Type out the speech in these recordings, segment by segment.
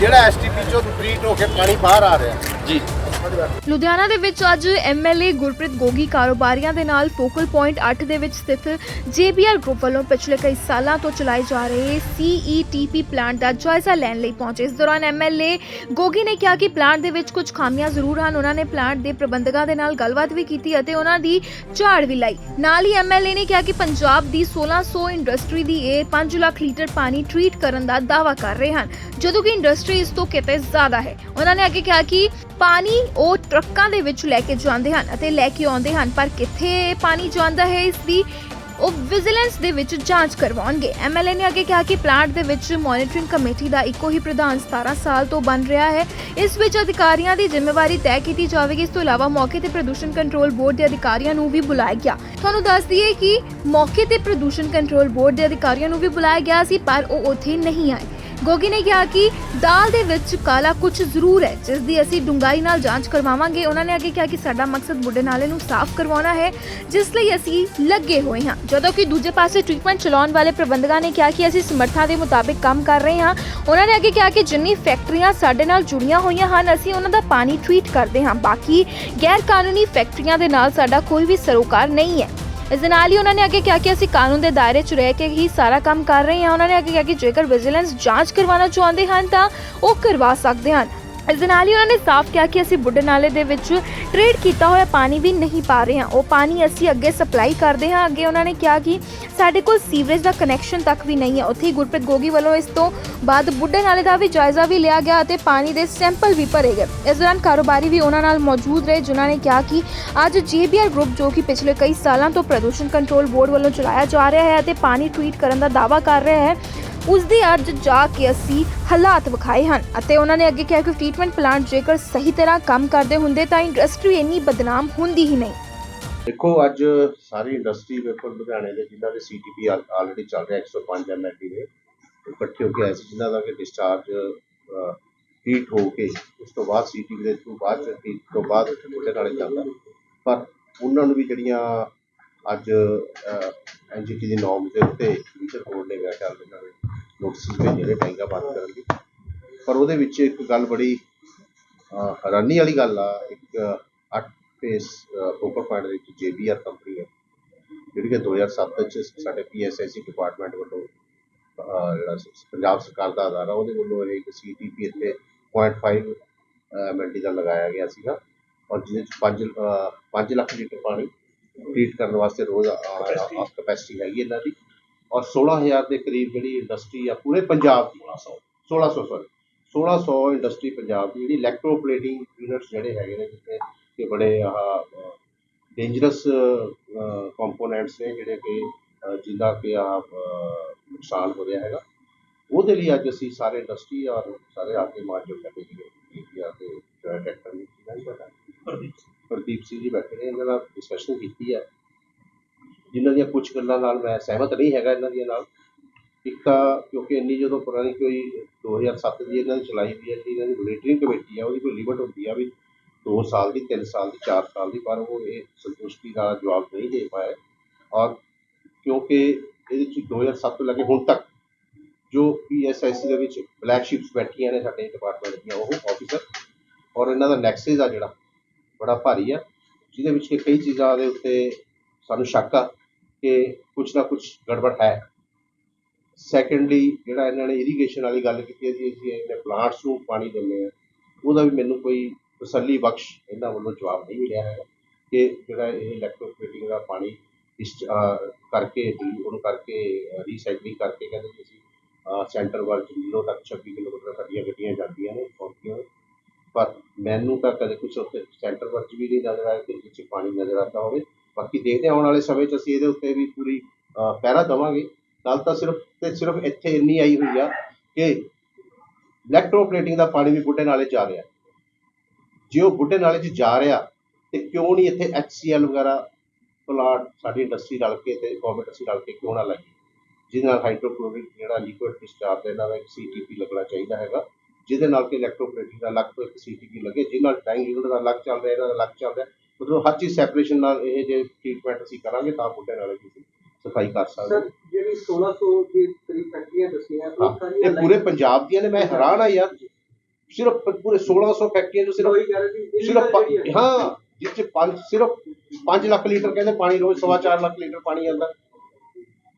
ਜਿਹੜਾ ਐਸਟੀਪੀ ਚੋਂ ਟ੍ਰੀਟ ਹੋ ਕੇ ਪਾਣੀ ਬਾਹਰ ਆ ਰਿਹਾ। ਜੀ। ਲੁਧਿਆਣਾ ਦੇ ਵਿੱਚ ਅੱਜ ਐਮਐਲਏ ਗੁਰਪ੍ਰੀਤ ਗੋਗੀ ਕਾਰੋਬਾਰੀਆਂ ਦੇ ਨਾਲ ਫੋਕਲ ਪੁਆਇੰਟ 8 ਦੇ ਵਿੱਚ ਸਥਿਤ ਜੇਬੀਆਰ ਗਰੁੱਪ ਵੱਲੋਂ ਪਿਛਲੇ ਕਈ ਸਾਲਾਂ ਤੋਂ ਚਲਾਏ ਜਾ ਰਹੇ ਸੀਈਟੀਪੀ ਪਲਾਂਟ ਦਾ ਜਾਇਜ਼ਾ ਲੈਣ ਲਈ ਪਹੁੰਚੇ। ਇਸ ਦੌਰਾਨ ਐਮਐਲਏ ਗੋਗੀ ਨੇ ਕਿਹਾ ਕਿ ਪਲਾਂਟ ਦੇ ਵਿੱਚ ਕੁਝ ਖਾਮੀਆਂ ਜ਼ਰੂਰ ਹਨ। ਉਹਨਾਂ ਨੇ ਪਲਾਂਟ ਦੇ ਪ੍ਰਬੰਧਕਾਂ ਦੇ ਨਾਲ ਗੱਲਬਾਤ ਵੀ ਕੀਤੀ ਅਤੇ ਉਹਨਾਂ ਦੀ ਝਾੜ ਵੀ ਲਾਈ। ਨਾਲ ਹੀ ਐਮਐਲਏ ਨੇ ਕਿਹਾ ਕਿ ਪੰਜਾਬ ਦੀ 1600 ਇੰਡਸਟਰੀ ਦੀ ਇਹ 5 ਲੱਖ ਲੀਟਰ ਪਾਣੀ ਟ੍ਰੀਟ ਕਰਨ ਦਾ ਦਾਅਵਾ ਕਰ ਰਹੇ ਹਨ, ਜਦੋਂ ਕਿ ਇੰਡਸਟਰੀ ਇਸ ਤੋਂ ਕਿਤੇ ਜ਼ਿਆਦਾ ਹੈ। ਉਹਨਾਂ ਨੇ ਅੱਗੇ ਕਿਹਾ ਕਿ ਪਾਣੀ ਉਹ ਟਰੱਕਾਂ ਦੇ ਵਿੱਚ ਲੈ ਕੇ ਜਾਂਦੇ ਹਨ ਅਤੇ ਲੈ ਕੇ ਆਉਂਦੇ ਹਨ। ਪਰ ਕਿੱਥੇ ਪਾਣੀ ਜਾਂਦਾ ਹੈ, ਇਸ ਦੀ ਉਹ ਵਿਜੀਲੈਂਸ ਦੇ ਵਿੱਚ ਜਾਂਚ ਕਰਵਾਉਣਗੇ। ਐਮਐਲਏ ਨੇ ਅੱਗੇ ਕਿਹਾ ਕਿ ਪਲਾਂਟ ਦੇ ਵਿੱਚ ਮੋਨੀਟਰਿੰਗ ਕਮੇਟੀ ਦਾ ਇੱਕੋ ਹੀ ਪ੍ਰਧਾਨ 17 ਸਾਲ ਤੋਂ ਬਣ ਰਿਹਾ ਹੈ। ਇਸ ਵਿੱਚ ਅਧਿਕਾਰੀਆਂ ਦੀ ਜ਼ਿੰਮੇਵਾਰੀ ਤੈਅ ਕੀਤੀ ਜਾਵੇਗੀ। ਇਸ ਤੋਂ ਇਲਾਵਾ ਮੌਕੇ ਤੇ ਪ੍ਰਦੂਸ਼ਣ ਕੰਟਰੋਲ ਬੋਰਡ ਦੇ ਅਧਿਕਾਰੀਆਂ ਨੂੰ ਵੀ ਬੁਲਾਇਆ ਗਿਆ। ਤੁਹਾਨੂੰ ਦੱਸ ਦਈਏ ਕਿ ਮੌਕੇ ਤੇ ਪ੍ਰਦੂਸ਼ਣ ਕੰਟਰੋਲ ਬੋਰਡ ਦੇ ਅਧਿਕਾਰੀਆਂ ਨੂੰ ਵੀ ਬੁਲਾਇਆ ਗਿਆ ਸੀ, ਪਰ ਉਹ ਉੱਥੇ ਨਹੀਂ ਆਏ। ਗੋਗੀ ਨੇ ਕਿਹਾ ਕਿ ਦਾਲ ਦੇ ਵਿੱਚ ਕਾਲਾ ਕੁਝ ਜ਼ਰੂਰ ਹੈ, ਜਿਸ ਦੀ ਅਸੀਂ ਡੂੰਘਾਈ ਨਾਲ ਜਾਂਚ ਕਰਵਾਵਾਂਗੇ। ਉਹਨਾਂ ਨੇ ਅੱਗੇ ਕਿਹਾ ਕਿ ਸਾਡਾ ਮਕਸਦ ਬੁੱਢੇ ਨਾਲੇ ਨੂੰ ਸਾਫ਼ ਕਰਵਾਉਣਾ ਹੈ, ਜਿਸ ਲਈ ਅਸੀਂ ਲੱਗੇ ਹੋਏ ਹਾਂ। ਜਦੋਂ ਕਿ ਦੂਜੇ ਪਾਸੇ ਟ੍ਰੀਟਮੈਂਟ ਚਲਾਉਣ ਵਾਲੇ ਪ੍ਰਬੰਧਕਾਂ ਨੇ ਕਿਹਾ ਕਿ ਅਸੀਂ ਸਮਰੱਥਾ ਦੇ ਮੁਤਾਬਿਕ ਕੰਮ ਕਰ ਰਹੇ ਹਾਂ। ਉਹਨਾਂ ਨੇ ਅੱਗੇ ਕਿਹਾ ਕਿ ਜਿੰਨੀ ਫੈਕਟਰੀਆਂ ਸਾਡੇ ਨਾਲ ਜੁੜੀਆਂ ਹੋਈਆਂ ਹਨ, ਅਸੀਂ ਉਹਨਾਂ ਦਾ ਪਾਣੀ ਟ੍ਰੀਟ ਕਰਦੇ ਹਾਂ। ਬਾਕੀ ਗੈਰ ਕਾਨੂੰਨੀ ਫੈਕਟਰੀਆਂ ਦੇ ਨਾਲ ਸਾਡਾ ਕੋਈ ਵੀ ਸਰੋਕਾਰ ਨਹੀਂ ਹੈ। ਇਸ ਦੇ ਨਾਲ ਹੀ ਉਹਨਾਂ ਨੇ ਅੱਗੇ ਕਿਹਾ ਕਿ ਅਸੀਂ ਕਾਨੂੰਨ ਦੇ ਦਾਇਰੇ 'ਚ ਰਹਿ ਕੇ ਹੀ ਸਾਰਾ ਕੰਮ ਕਰ ਰਹੇ ਹਾਂ। ਉਹਨਾਂ ਨੇ ਅੱਗੇ ਕਿਹਾ ਕਿ ਜੇਕਰ ਵਿਜੀਲੈਂਸ ਜਾਂਚ ਕਰਵਾਉਣਾ ਚਾਹੁੰਦੇ ਹਨ ਤਾਂ ਉਹ ਕਰਵਾ ਸਕਦੇ ਹਨ। ਇਸ ਦੇ ਨਾਲ ਹੀ ਉਹਨਾਂ ਨੇ ਸਾਫ਼ ਕਿਹਾ ਕਿ ਅਸੀਂ ਬੁੱਢੇ ਨਾਲੇ ਦੇ ਵਿੱਚ ਟ੍ਰੀਟ ਕੀਤਾ ਹੋਇਆ ਪਾਣੀ ਵੀ ਨਹੀਂ ਪਾ ਰਹੇ ਹਾਂ। ਉਹ ਪਾਣੀ ਅਸੀਂ ਅੱਗੇ ਸਪਲਾਈ ਕਰਦੇ ਹਾਂ। ਅੱਗੇ ਉਹਨਾਂ ਨੇ ਕਿਹਾ ਕਿ ਸਾਡੇ ਕੋਲ ਸੀਵਰੇਜ ਦਾ ਕਨੈਕਸ਼ਨ ਤੱਕ ਵੀ ਨਹੀਂ ਹੈ। ਉੱਥੇ ਹੀ ਗੁਰਪ੍ਰੀਤ ਗੋਗੀ ਵੱਲੋਂ ਇਸ ਤੋਂ ਬਾਅਦ ਬੁੱਢੇ ਨਾਲੇ ਦਾ ਵੀ ਜਾਇਜ਼ਾ ਵੀ ਲਿਆ ਗਿਆ ਅਤੇ ਪਾਣੀ ਦੇ ਸੈਂਪਲ ਵੀ ਭਰੇ ਗਏ। ਇਸ ਦੌਰਾਨ ਕਾਰੋਬਾਰੀ ਵੀ ਉਹਨਾਂ ਨਾਲ ਮੌਜੂਦ ਰਹੇ, ਜਿਨ੍ਹਾਂ ਨੇ ਕਿਹਾ ਕਿ ਅੱਜ ਜੀਬੀਆਰ ਗਰੁੱਪ ਜੋ ਕਿ ਪਿਛਲੇ ਕਈ ਸਾਲਾਂ ਤੋਂ ਪ੍ਰਦੂਸ਼ਣ ਕੰਟਰੋਲ ਬੋਰਡ ਵੱਲੋਂ ਚਲਾਇਆ ਜਾ ਰਿਹਾ ਹੈ ਅਤੇ ਪਾਣੀ ਟ੍ਰੀਟ ਕਰਨ ਦਾ ਦਾਅਵਾ ਕਰ ਰਿਹਾ ਹੈ ਉਸ ਦੀ ਅੱਜ ਜਾ ਕੇ ਅਸੀਂ ਹਾਲਾਤ ਵਿਖਾਏ ਹਨ ਅਤੇ ਉਹਨਾਂ ਨੇ ਅੱਗੇ ਕਿਹਾ ਕਿ ਟ੍ਰੀਟਮੈਂਟ ਪਲਾਂਟ ਜੇਕਰ ਸਹੀ ਤਰ੍ਹਾਂ ਕੰਮ ਕਰਦੇ ਹੁੰਦੇ ਤਾਂ ਇੰਡਸਟਰੀ ਇੰਨੀ ਬਦਨਾਮ ਹੁੰਦੀ ਹੀ ਨਹੀਂ। ਦੇਖੋ, ਅੱਜ ਸਾਰੀ ਇੰਡਸਟਰੀ ਵੇਖੋ ਲੁਧਿਆਣੇ ਦੇ ਜਿਨ੍ਹਾਂ ਦੇ ਸੀਟੀਪੀ ਆਲਰੇਡੀ ਚੱਲ ਰਿਹਾ 105 ਐਮਐਲਡੀ ਦੇ, ਇਕੱਠੇ ਹੋ ਕੇ ਆਏ ਸੀ, ਜਿਨ੍ਹਾਂ ਦਾ ਕਿ ਡਿਸਚਾਰਜ ਹੀਟ ਹੋ ਕੇ, ਉਸ ਤੋਂ ਬਾਅਦ ਸੀਟੀਪੀ ਦੇ ਥਰੂ ਬਾਅਦ ਚ heat ਤੋਂ ਬਾਅਦ ਉਹਦੇ ਨਾਲੇ ਚੱਲਦਾ। ਪਰ ਉਹਨਾਂ ਨੂੰ ਵੀ ਜਿਹੜੀਆਂ ਅੱਜ ਐਨਜੀਟੀ ਦੀ ਨੌਰਮ ਦੇ ਉੱਤੇ ਮੀਟਰ ਬੋਰਡ ਨੇ ਗਿਆ ਚੱਲ ਇਹਨਾਂ ਨੇ ਨੋਟਿਸ ਭੇਜੇ ਨੇ ਟੈਂਕਾ ਬੰਦ ਕਰਨ ਲਈ ਪਰ ਉਹਦੇ ਵਿੱਚ ਇੱਕ ਗੱਲ ਬੜੀ ਹੈਰਾਨੀ ਵਾਲੀ ਗੱਲ ਆ, ਇੱਕ 8 ਫੇਸ ਓਪਰ ਪੁਆਇੰਟ ਦੇ ਵਿੱਚ ਜੇਬੀਆਰ ਕੰਪਨੀ ਹੈ, ਜਿਹੜੀ ਕਿ 2007 'ਚ ਸਾਡੇ ਪੀਐਸਆਈਸੀ ਡਿਪਾਰਟਮੈਂਟ ਵੱਲੋਂ ਜਿਹੜਾ ਪੰਜਾਬ ਸਰਕਾਰ ਦਾ ਅਦਾਰਾ, ਉਹਦੇ ਵੱਲੋਂ ਇਹ ਇੱਕ ਸੀਟੀਪੀ ਇੱਥੇ 0.5 ਐਮਐਲਡੀ ਦਾ ਲਗਾਇਆ ਗਿਆ ਸੀਗਾ। ਔਰ ਜਿਹਦੇ ਚ 5 5 ਲੱਖ ਲੀਟਰ ਪਾਣੀ ਟ੍ਰੀਟ ਕਰਨ ਵਾਸਤੇ ਰੋਜ਼ ਆਉਣਾ ਕਪੈਸਿਟੀ ਹੈਗੀ ਇਹਨਾਂ ਦੀ। ਔਰ 16000 ਦੇ ਕਰੀਬ ਜਿਹੜੀ ਇੰਡਸਟਰੀ ਆ ਪੂਰੇ ਪੰਜਾਬ ਦੀ 1600 ਸੌਰੀ 1600 ਇੰਡਸਟਰੀ ਪੰਜਾਬ ਦੀ ਜਿਹੜੀ ਇਲੈਕਟ੍ਰੋਪਲੇਟਿੰਗ ਯੂਨਿਟਸ ਜਿਹੜੇ ਹੈਗੇ ਨੇ ਜਿੱਥੇ ਕਿ ਬੜੇ ਆਹ ਡੇਂਜਰਸ ਕੰਪੋਨੈਂਟਸ ਨੇ ਜਿਹੜੇ ਕਿ ਜਿੰਦਾ ਕਿ ਆ ਨੁਕਸਾਨ ਹੋ ਰਿਹਾ ਹੈਗਾ। ਉਹਦੇ ਲਈ ਅੱਜ ਅਸੀਂ ਸਾਰੇ ਇੰਡਸਟਰੀ ਔਰ ਸਾਰੇ ਆ ਕੇ ਮਾਰਜੋ ਕਰਦੇ ਕਿ ਆ ਕੇ ਜੁਆਇੰਟ ਡਾਇਰੈਕਟਰ ਨੇ ਕੀ ਨਹੀਂ ਪਤਾ ਪ੍ਰਦੀਪ ਸਿੰਘ। ਜੀ ਬੈਠੇ ਨੇ ਇਹਨਾਂ ਨਾਲ ਡਿਸਕਸ਼ਨ ਕੀਤੀ ਹੈ। ਜਿਨ੍ਹਾਂ ਦੀਆਂ ਕੁਝ ਗੱਲਾਂ ਨਾਲ ਮੈਂ ਸਹਿਮਤ ਨਹੀਂ ਹੈਗਾ ਇਹਨਾਂ ਦੀਆਂ ਨਾਲ। ਇੱਕ ਤਾਂ ਕਿਉਂਕਿ ਇੰਨੀ ਜਦੋਂ ਪੁਰਾਣੀ ਕੋਈ 2007 ਦੀ ਇਹਨਾਂ ਦੀ ਚਲਾਈ ਵੀ ਹੈ ਜਿਹੜੀ ਇਹਨਾਂ ਦੀ ਮੋਨੀਟਰਿੰਗ ਕਮੇਟੀ ਆ, ਉਹਦੀ ਕੋਈ ਲਿਮਟ ਹੁੰਦੀ ਆ ਵੀ 2 ਸਾਲ ਦੀ 3 ਸਾਲ ਦੀ 4 ਸਾਲ ਦੀ, ਪਰ ਉਹ ਇਹ ਸੰਤੁਸ਼ਟੀ ਦਾ ਜਵਾਬ ਨਹੀਂ ਦੇ ਪਾਏ ਔਰ ਕਿਉਂਕਿ ਇਹਦੇ ਵਿੱਚ 2007 ਤੋਂ ਲੈ ਕੇ ਹੁਣ ਤੱਕ ਜੋ ਪੀਐਸਆਈਸੀ ਦੇ ਵਿੱਚ ਬਲੈਕ ਸ਼ਿਪਸ ਬੈਠੀਆਂ ਨੇ ਸਾਡੇ ਡਿਪਾਰਟਮੈਂਟ ਦੀਆਂ, ਉਹ ਆਫੀਸਰ ਔਰ ਇਹਨਾਂ ਦਾ ਨੈਕਸਸ ਆ ਜਿਹੜਾ, ਬੜਾ ਭਾਰੀ ਆ, ਜਿਹਦੇ ਵਿੱਚ ਕਈ ਚੀਜ਼ਾਂ ਦੇ ਉੱਤੇ ਸਾਨੂੰ ਸ਼ੱਕ ਆ। ਕਿ ਕੁਛ ਨਾ ਕੁਛ ਗੜਬੜ ਹੈ। ਸੈਕੰਡਲੀ ਜਿਹੜਾ ਇਹਨਾਂ ਨੇ ਇਰੀਗੇਸ਼ਨ ਵਾਲੀ ਗੱਲ ਕੀਤੀ ਹੈ ਜੀ, ਅਸੀਂ ਇਹਨੇ ਪਲਾਂਟਸ ਨੂੰ ਪਾਣੀ ਦਿੰਦੇ ਆ ਉਹਦਾ ਵੀ ਮੈਨੂੰ ਕੋਈ ਤਸੱਲੀ ਬਖਸ਼ ਇਹਨਾਂ ਵੱਲੋਂ ਜਵਾਬ ਨਹੀਂ ਮਿਲਿਆ ਹੈ ਕਿ ਜਿਹੜਾ ਇਹ ਇਲੈਕਟ੍ਰੋਪਲੇਟਿੰਗ ਦਾ ਪਾਣੀ ਇਸ ਕਰਕੇ ਉਹਨੂੰ ਕਰਕੇ ਰੀਸਾਈਕਲਿੰਗ ਕਰਕੇ ਕਹਿੰਦੇ ਜੀ ਅਸੀਂ ਸੈਂਟਰ ਵੱਲ ਜ਼ੀਰੋ ਤੱਕ 26 ਕਿਲੋਮੀਟਰ ਸਾਡੀਆਂ ਗੱਡੀਆਂ ਜਾਂਦੀਆਂ ਨੇ, ਪਹੁੰਚਦੀਆਂ ਪਰ ਮੈਨੂੰ ਤਾਂ ਕਦੇ ਕੁਝ ਉੱਥੇ ਸੈਂਟਰ ਵੱਲ ਵੀ ਨਹੀਂ ਨਜ਼ਰ ਆਇਆ ਕਿ 'ਚ ਪਾਣੀ ਨਜ਼ਰ ਆਉਂਦਾ ਹੋਵੇ। ਬਾਕੀ ਦੇਖਦੇ ਹਾਂ ਆਉਣ ਵਾਲੇ ਸਮੇਂ 'ਚ ਅਸੀਂ ਇਹਦੇ ਉੱਤੇ ਵੀ ਪੂਰੀ ਅਹ, ਪਹਿਰਾ ਦੇਵਾਂਗੇ। ਗੱਲ ਤਾਂ ਸਿਰਫ ਤੇ ਸਿਰਫ ਇੱਥੇ ਇੰਨੀ ਆਈ ਹੋਈ ਆ ਕਿ ਇਲੈਕਟ੍ਰੋਪਲੇਟਿੰਗ ਦਾ ਪਾਣੀ ਵੀ ਬੁੱਢੇ ਨਾਲੇ 'ਚ ਜਾ ਰਿਹਾ। ਜੇ ਉਹ ਬੁੱਢੇ ਨਾਲੇ 'ਚ ਜਾ ਰਿਹਾ ਤੇ ਕਿਉਂ ਨਹੀਂ ਇੱਥੇ ਐਚਸੀਐਲ ਵਗੈਰਾ ਪਲਾਟ ਸਾਡੀ ਇੰਡਸਟਰੀ ਰਲ ਕੇ ਤੇ ਗਵਰਨਮੈਂਟ ਅਸੀਂ ਰਲ ਕੇ ਕਿਉਂ ਨਾ ਲਾਈਏ ਜਿਹਦੇ ਨਾਲ ਹਾਈਡਰੋਕਲੋਰਿਕ ਜਿਹੜਾ ਲਿਕੁਇਡ ਡਿਸਚਾਰਜ ਇਹਨਾਂ ਦਾ ਇੱਕ ਸੀਟੀਪੀ ਲੱਗਣਾ ਚਾਹੀਦਾ ਹੈਗਾ ਜਿਹਦੇ ਨਾਲ ਕਿ ਇਲੈਕਟ੍ਰੋਪਲੇਟਿੰਗ ਦਾ ਅਲੱਗ ਤੋਂ ਇੱਕ ਸੀਟੀਪੀ ਲੱਗੇ ਜਿਹਦੇ ਨਾਲ ਟੈਂਕ ਯੂਨਿਟ ਦਾ ਅਲੱਗ ਚੱਲ ਰਿਹਾ ਇਹਦਾ ਅਲੱਗ ਚੱਲ ਰਿਹਾ। ਮਤਲਬ ਹਰ ਚੀਜ਼ ਸੈਪਰੇਸ਼ਨ ਨਾਲ ਇਹ ਜੇ ਟ੍ਰੀਟਮੈਂਟ ਅਸੀਂ ਕਰਾਂਗੇ ਤਾਂ ਬੁੱਢੇ ਨਾਲੇ ਅਸੀਂ ਸਫ਼ਾਈ ਕਰ ਸਕਦੇ ਹਾਂ। ਸਰ ਜਿਹੜੀ 1600 ਦੀ ਕਰੀਬ ਫੈਕਟਰੀਆਂ ਦੱਸੀਆਂ ਹਾਂ, ਉਹ ਸਾਰੀਆਂ ਇਹ ਪੂਰੇ ਪੰਜਾਬ ਦੀਆਂ ਨੇ ਮੈਂ ਹੈਰਾਨ ਆ ਯਾਰ। ਸਿਰਫ ਪੂਰੇ 1600 ਫੈਕਟਰੀਆਂ ਜੋ ਸਿਰਫ ਸਿਰਫ ਪ- ਹੈ। ਹਾਂ ਜਿੱਥੇ ਪੰਜ ਸਿਰਫ 5 ਲੱਖ ਲੀਟਰ ਕਹਿੰਦੇ ਪਾਣੀ ਰੋਜ਼ ਸਵਾ ਚਾਰ ਲੱਖ ਲੀਟਰ ਪਾਣੀ ਆਉਂਦਾ।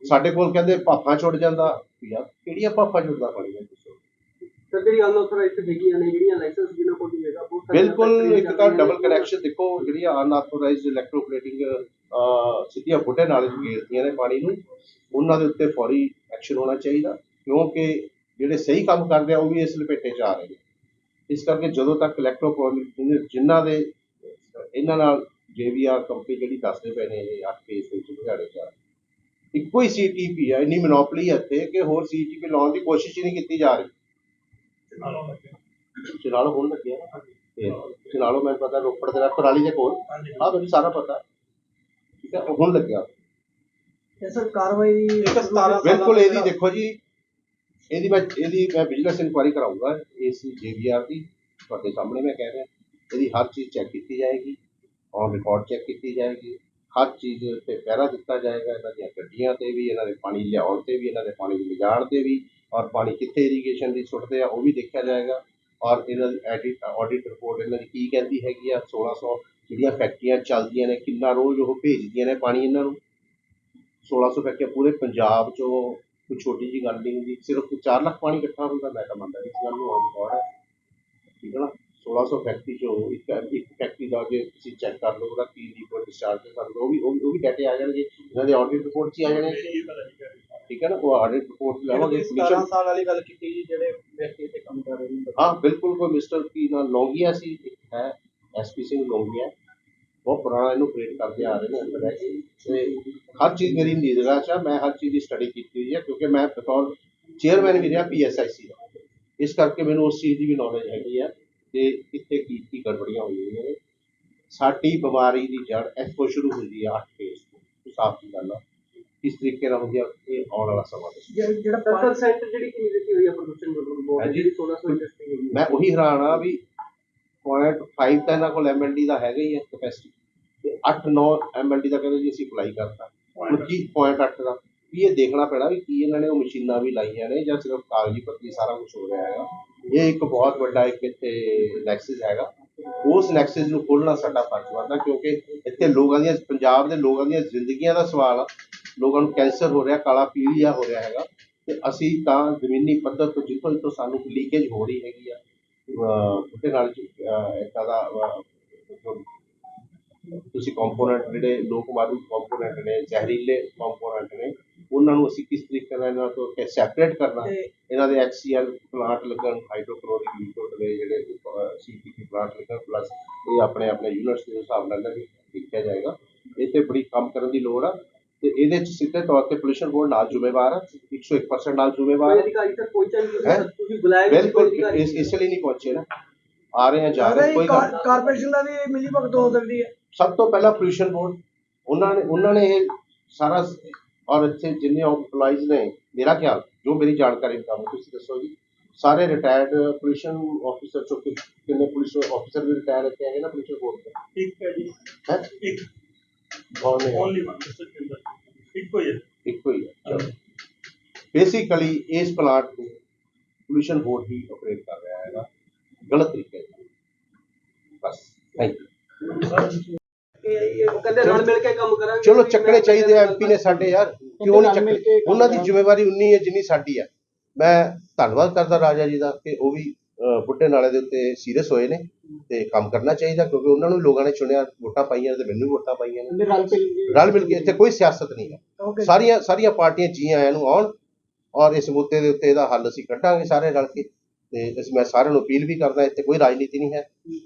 ਸਾਡੇ ਕੋਲ ਕਹਿੰਦੇ ਭਾਫਾਂ ਛੁੱਟ ਜਾਂਦਾ। ਯਾਰ ਕਿਹੜੀਆਂ ਭਾਫਾਂ ਛੁੱਟਦਾ ਪਾਣੀ? ਹੈ ਸਰ ਜਿਹੜੀ ਅਨਆਥੋਰਾਈਜ਼ਡ ਹੈਗੀਆਂ ਨੇ ਜਿਹੜੀਆਂ ਲਾਇਸੈਂਸ ਬਿਨਾਂ ਕੋਈ ਨਹੀਂ ਹੈਗਾ ਬਹੁਤ ਸਾਰੀਆਂ ਬਿਲਕੁਲ ਇੱਕ ਤਾਂ ਡਬਲ। ਕਨੈਕਸ਼ਨ ਦੇਖੋ ਜਿਹੜੀਆਂ ਅਨਆਥੋਰਾਈਜ਼ਡ ਇਲੈਕਟ੍ਰੋਪਲੇਟਿੰਗ ਸਿੱਧੀਆਂ ਬੁੱਢੇ ਨਾਲੇ ਚ ਗੇਰਦੀਆਂ ਨੇ ਪਾਣੀ ਨੂੰ ਉਹਨਾਂ ਦੇ ਉੱਤੇ ਫੌਰੀ ਐਕਸ਼ਨ ਹੋਣਾ ਚਾਹੀਦਾ ਕਿਉਂਕਿ ਜਿਹੜੇ ਸਹੀ ਕੰਮ ਕਰਦੇ ਆ ਉਹ ਵੀ ਇਸ ਲਪੇਟੇ 'ਚ ਆ ਰਹੇ ਨੇ। ਇਸ ਕਰਕੇ ਜਦੋਂ ਤੱਕ ਇਲੈਕਟ੍ਰੋਪੋਲਿਟਿਕ ਜਿਨ੍ਹਾਂ ਦੇ ਇਹਨਾਂ ਨਾਲ ਜੇਵੀਆਰ ਕੰਪਨੀ ਜਿਹੜੀ ਦੱਸਦੇ ਪਏ ਨੇ ਇਹ 8 ਫੇਸ ਵਿੱਚ 'ਚ ਆ ਇੱਕੋ ਹੀ ਸੀਟੀਪੀ ਆ ਇੰਨੀ ਮੋਨੋਪੋਲੀ ਹੈ ਇੱਥੇ ਕਿ ਹੋਰ ਸੀਟੀਪੀ ਲਾਉਣ ਦੀ ਕੋਸ਼ਿਸ਼ ਹੀ ਨਹੀਂ ਕੀਤੀ ਜਾ ਰਹੀ। ਚਲਾਲੋ ਹੁਣ ਲੱਗਿਆ ਤੇ ਚਲਾਲੋ ਮੈਨੂੰ ਪਤਾ ਰੋਪੜ ਦੇ ਨਾਲ ਪਰਾਲੀ ਦੇ ਕੋਲ। ਆ ਮੈਨੂੰ ਸਾਰਾ ਪਤਾ। ਠੀਕ ਹੈ ਉਹ ਹੁਣ ਲੱਗਿਆ ਤੇ ਸਰ ਕਾਰਵਾਈ ਬਿਲਕੁਲ ਇਹਦੀ ਦੇਖੋ ਜੀ ਇਹਦੀ ਮੈਂ ਇਹਦੀ ਮੈਂ ਬਿਜ਼ਨਸ ਇਨਕੁਆਇਰੀ ਕਰਾਉਂਗਾ ਇਸ ਜੀਵੀਆਰ ਦੀ। ਤੁਹਾਡੇ ਸਾਹਮਣੇ ਮੈਂ ਕਹਿ ਰਿਹਾ। ਇਹਦੀ ਹਰ ਚੀਜ਼ ਚੈੱਕ ਕੀਤੀ ਜਾਏਗੀ ਔਨ ਰਿਕਾਰਡ ਚੈੱਕ ਕੀਤੀ ਜਾਏਗੀ। ਹਰ ਚੀਜ਼ ਤੇ ਪਹਿਰਾ ਦਿੱਤਾ ਜਾਏਗਾ ਇਹਨਾਂ ਦੀਆਂ ਗੱਡੀਆਂ ਤੇ ਵੀ ਇਹਨਾਂ ਦੇ ਪਾਣੀ ਲਿਆਉਣ ਤੇ ਵੀ ਇਹਨਾਂ ਦੇ ਪਾਣੀ ਲਿਜਾਣ ਤੇ ਵੀ। ਔਰ ਪਾਣੀ ਕਿੱਥੇ ਇਰੀਗੇਸ਼ਨ ਦੀ ਸੁੱਟਦੇ ਆ, ਉਹ ਵੀ ਦੇਖਿਆ ਜਾਏਗਾ। ਔਰ ਇਹਨਾਂ ਦੀ ਐਡਿਟ ਆਡਿਟ ਰਿਪੋਰਟ ਇਹਨਾਂ ਦੀ ਕੀ ਕਹਿੰਦੀ ਹੈਗੀ ਆ 1600 ਜਿਹੜੀਆਂ ਫੈਕਟਰੀਆਂ ਚੱਲਦੀਆਂ ਨੇ, ਕਿੰਨਾ ਰੋਜ਼ ਉਹ ਭੇਜਦੀਆਂ ਨੇ ਪਾਣੀ ਇਹਨਾਂ ਨੂੰ? 1600 ਫੈਕਟਰੀਆਂ ਪੂਰੇ ਪੰਜਾਬ 'ਚੋਂ ਕੋਈ ਛੋਟੀ ਜੀ ਗੱਲ ਨਹੀਂ ਹੁੰਦੀ, ਸਿਰਫ 4 ਲੱਖ ਪਾਣੀ ਇਕੱਠਾ ਹੁੰਦਾ, ਮੈਂ ਤਾਂ ਮੰਨਦਾ ਇਸ ਗੱਲ ਨੂੰ ਔਨ ਰਿਕਾਰਡ ਹੈ। ਠੀਕ ਹੈ ਨਾ? 1600 ਫੈਕਟਰੀ 'ਚੋਂ ਇੱਕ ਇੱਕ ਫੈਕਟਰੀ ਦਾ ਜੇ ਤੁਸੀਂ ਚੈੱਕ ਕਰ ਲਓ ਉਹਦਾ ਕੀ ਲੀਵਰ ਡਿਸਚਾਰਜ ਕਰ ਲਓ ਉਹ ਵੀ ਉਹ ਵੀ- ਡਾਟੇ ਆ ਜਾਣਗੇ ਇਹਨਾਂ ਦੇ ਆਡਿਟ ਰਿਪੋਰਟ 'ਚ ਹੀ ਆ ਜਾਣੇ। ਠੀਕ ਹੈ ਨਾ ਉਹ ਆਡਿਟ ਰਿਪੋਰਟ ਲਵਾਂਗੇ 17 ਸਾਲ ਵਾਲੀ ਗੱਲ ਕੀਤੀ ਜੀ ਜਿਹੜੇ ਵਿਅਕਤੀ ਤੇ ਕੰਮ ਕਰ ਰਹੇ ਨੇ। ਹਾਂ ਬਿਲਕੁਲ ਕੋਈ ਮਿਸਟਰ ਕੀ ਨਾਲ ਲੌਂਗੀਆ ਸੀ ਹੈ ਐਸਪੀ ਸਿੰਘ ਲੌਂਗੀਆ। ਬਹੁਤ ਪੁਰਾਣਾ ਇਹਨੂੰ ਕ੍ਰੀਏਟ ਕਰਦੇ ਆ ਰਹੇ ਨੇ ਅੰਦਰ ਰਹਿ ਕੇ। ਤੇ ਹਰ ਚੀਜ਼ ਮੇਰੀ ਨਿਗਰਾਹ 'ਚ ਆ ਮੈਂ ਹਰ ਚੀਜ਼ ਦੀ ਸਟੱਡੀ ਕੀਤੀ ਹੋਈ ਹੈ ਕਿਉਂਕਿ ਮੈਂ ਬਤੌਰ ਚੇਅਰਮੈਨ ਵੀ ਰਿਹਾ ਪੀਐਸਆਈਸੀ ਦਾ। ਇਸ ਕਰਕੇ ਮੈਨੂੰ ਉਸ ਚੀਜ਼ ਦੀ ਵੀ ਨੌਲੇਜ ਹੈਗੀ ਆ। ਕਿ ਕਿੱਥੇ ਕੀ ਕੀ ਗੜਬੜੀਆਂ ਹੋਈਆਂ ਨੇ। ਸਾਡੀ ਬਿਮਾਰੀ ਦੀ ਜੜ ਇੱਥੋਂ ਸ਼ੁਰੂ ਹੁੰਦੀ ਆ 8 ਫੇਸ ਤੋਂ। ਸਾਫ਼ ਜੀ ਗੱਲ ਆ ਇਸ ਤਰੀਕੇ ਨਾਲ ਹੁੰਦੀ ਆ ਇਹ ਆਉਣ ਵਾਲਾ ਸਮਾਂ ਦੱਸੋ। ਜਿਹੜਾ ਪਰਸੈਂਟ ਜਿਹੜੀ ਕਿੰਨੀ ਦਿੱਤੀ ਹੋਈ ਹੈ ਪ੍ਰੋਡਕਸ਼ਨ ਬੋਰਡ ਹਾਂਜੀ। ਜਿਹੜੀ 1600 ਇੰਡਸਟਰੀ ਹੈਗੀ ਮੈਂ ਉਹੀ ਹੈਰਾਨ ਆ ਵੀ 0.5 ਤਾਂ ਇਹਨਾਂ ਕੋਲ ਐਮਐਲਡੀ ਦਾ ਹੈਗਾ ਹੀ ਹੈ ਕਪੈਸਿਟੀ ਤੇ 8-9 ਐਮਐਲਡੀ ਦਾ ਕਹਿੰਦੇ ਜੀ ਅਸੀਂ ਅਪਲਾਈ ਕਰਤਾ। ਹੁਣ ਕੀ 0.8 ਦਾ? ਵੀ ਇਹ ਦੇਖਣਾ ਪੈਣਾ ਵੀ ਕੀ ਇਹਨਾਂ ਨੇ ਉਹ ਮਸ਼ੀਨਾਂ ਵੀ ਲਾਈਆਂ ਨੇ ਜਾਂ ਸਿਰਫ ਕਾਗਜ਼ੀ ਪੱਤੀ ਸਾਰਾ ਕੁਝ ਹੋ ਰਿਹਾ ਹੈਗਾ ਇਹ ਇੱਕ ਬਹੁਤ ਵੱਡਾ ਇੱਕ ਇੱਥੇ ਨੈਕਸਸ ਹੈਗਾ। ਉਸ ਨੈਕਸਸ ਨੂੰ ਖੋਲਣਾ ਸਾਡਾ ਫਰਜ਼ ਬਣਦਾ ਕਿਉਂਕਿ ਇੱਥੇ ਲੋਕਾਂ ਦੀਆਂ, ਪੰਜਾਬ ਦੇ ਲੋਕਾਂ ਦੀਆਂ ਜ਼ਿੰਦਗੀਆਂ ਦਾ ਸਵਾਲ ਆ। ਲੋਕਾਂ ਨੂੰ ਕੈਂਸਰ ਹੋ ਰਿਹਾ, ਕਾਲਾ ਪੀਲੀਆ ਹੋ ਰਿਹਾ ਹੈਗਾ। ਤੇ ਅਸੀਂ ਤਾਂ ਜ਼ਮੀਨੀ ਪੱਧਰ ਤੋਂ ਜਿੱਥੋਂ ਜਿੱਥੋਂ ਸਾਨੂੰ ਲੀਕੇਜ ਹੋ ਰਹੀ ਹੈਗੀ ਆ ਉਹਦੇ ਨਾਲ ਇਦਾਂ ਦਾ ਤੁਸੀਂ ਕੰਪੋਨੈਂਟ ਜਿਹੜੇ ਲੋਕ ਮਾਰੂ ਕੰਪੋਨੈਂਟ ਨੇ, ਜ਼ਹਿਰੀਲੇ ਕੰਪੋਨੈਂਟ ਨੇ ਉਹਨਾਂ ਨੂੰ ਅਸੀਂ ਕਿਸ ਤਰੀਕੇ ਨਾਲ ਇਹਨਾਂ ਤੋਂ ਸੈਪਰੇਟ ਕਰਨਾ ਇਹਨਾਂ ਦੇ HCl ਪਲਾਂਟ ਲੱਗਣ ਹਾਈਡਰੋਕਲੋਰਿਕ ਲਿਕਵਿਡ ਦੇ ਜਿਹੜੇ ਸੀਪੀਪੀ ਪਲਾਂਟ ਲੱਗਣ ਪਲੱਸ ਇਹ ਆਪਣੇ ਆਪਣੇ ਯੂਨਿਟਸ ਦੇ ਹਿਸਾਬ ਨਾਲ ਇਹਨਾਂ ਦੇਖਿਆ ਜਾਏਗਾ ਇਹ ਤੇ ਬੜੀ ਕੰਮ ਕਰਨ ਦੀ ਲੋੜ ਆ ਤੇ ਇਹਦੇ ਚ ਸਿੱਧੇ ਤੌਰ ਤੇ ਪੋਲੂਸ਼ਨ ਬੋਰਡ ਨਾਲ ਜ਼ਿੰਮੇਵਾਰ ਆ 101% ਨਾਲ ਜ਼ਿੰਮੇਵਾਰ ਅਧਿਕਾਰੀ ਸਰ ਪਹੁੰਚਿਆ ਨਹੀਂ? ਤੁਸੀਂ ਬੁਲਾਇਆ ਬਿਲਕੁਲ? ਇਸ ਇਸ ਲਈ ਨਹੀਂ ਪਹੁੰਚੇ ਨਾ ਆ ਰਹੇ ਆ ਜਾ ਰਹੇ ਕੋਈ। ਕਾਰਪੋਰੇਸ਼ਨ ਦਾ ਵੀ ਮਿਲੀ ਭਗਤ ਹੋ ਸਕਦੀ ਹੈ ਸਭ ਤੋਂ ਪਹਿਲਾਂ ਪੋਲੂਸ਼ਨ ਬੋਰਡ ਉਹਨਾਂ ਨੇ ਉਹਨਾਂ ਨੇ ਇਹ ਸਾਰਾ ਔਰ ਇੱਥੇ ਜਿੰਨੇ EMPLOYEES ਨੇ ਮੇਰਾ ਖਿਆਲ ਜੋ ਮੇਰੀ ਜਾਣਕਾਰੀ ਮੁਤਾਬਕ ਤੁਸੀਂ ਦੱਸੋ ਜੀ ਸਾਰੇ ਰਿਟਾਇਰਡ ਪੋਲੂਸ਼ਨ ਆਫੀਸਰ ਚੋਂ ਕਿ- ਕਿੰਨੇ ਪੁਲਿਸ ਆਫੀਸਰ ਵੀ ਰਿਟਾਇਰ ਇੱਥੇ ਹੈਗੇ ਨਾ ਪੋਲੂਸ਼ਨ ਬੋਰਡ ਦੇ ਇੱਕ ਹੈ ਜੀ ਹੈ ਇੱਕ ਕੌਣ ਨੇ ਓਨਲੀ ਵਨ ਮਿਸਟਰ ਕਿੰਦਰ ਇੱਕੋ ਹੀ ਹੈ ਇੱਕੋ ਹੀ ਹੈ ਬੇਸਿਕਲੀ ਇਸ ਪਲਾਂਟ ਨੂੰ ਪੋਲੂਸ਼ਨ ਬੋਰਡ ਹੀ ਆਪਰੇਟ ਕਰ ਰਿਹਾ ਹੈਗਾ ਗਲਤ ਤਰੀਕੇ ਨਾਲ ਬਸ ਥੈਂਕ ਯੂ ਇਹ ਉਹ ਕਹਿੰਦੇ ਰਲ ਮਿਲ ਕੇ ਕੰਮ ਕਰਾਂਗੇ। ਚਲੋ ਚੱਕਣੇ ਚਾਹੀਦੇ ਐਮਪੀ ਨੇ ਸਾਡੇ ਯਾਰ ਕਿਉਂ ਨਹੀਂ ਚੱਕਣੇ? ਉਹਨਾਂ ਦੀ ਜ਼ਿੰਮੇਵਾਰੀ ਉਨੀ ਹੈ ਜਿੰਨੀ ਸਾਡੀ ਹੈ ਮੈਂ ਧੰਨਵਾਦ ਕਰਦਾ ਰਾਜਾ ਜੀ ਦਾ ਕਿ ਉਹ ਵੀ ਬੁੱਢੇ ਨਾਲੇ ਦੇ ਉੱਤੇ ਸੀਰੀਅਸ ਹੋਏ ਨੇ ਤੇ ਕੰਮ ਕਰਨਾ ਚਾਹੀਦਾ ਕਿਉਂਕਿ ਉਹਨਾਂ ਨੂੰ ਲੋਕਾਂ ਨੇ ਚੁਣਿਆ ਵੋਟਾਂ ਪਾਈਆਂ ਤੇ ਮੈਨੂੰ ਵੋਟਾਂ ਪਾਈਆਂ ਨੇ। ਰਲ ਮਿਲ ਰਲ ਮਿਲ ਕੇ ਇੱਥੇ ਕੋਈ ਸਿਆਸਤ ਨਹੀਂ ਹੈ। ਸਾਰੀਆਂ ਸਾਰੀਆਂ ਪਾਰਟੀਆਂ ਜੀ ਆਇਆਂ ਨੂੰ ਆਉਣ ਔਰ ਇਸ ਮੁੱਦੇ ਦੇ ਉੱਤੇ ਇਹਦਾ ਹੱਲ ਅਸੀਂ ਕੱਢਾਂਗੇ ਸਾਰੇ ਰਲ ਕੇ। ਤੇ ਇਸ ਮੈਂ ਸਾਰਿਆਂ ਨੂੰ ਅਪੀਲ ਵੀ ਕਰਦਾ ਇੱਥੇ ਕੋਈ ਰਾਜਨੀਤੀ ਨਹੀਂ ਹੈ।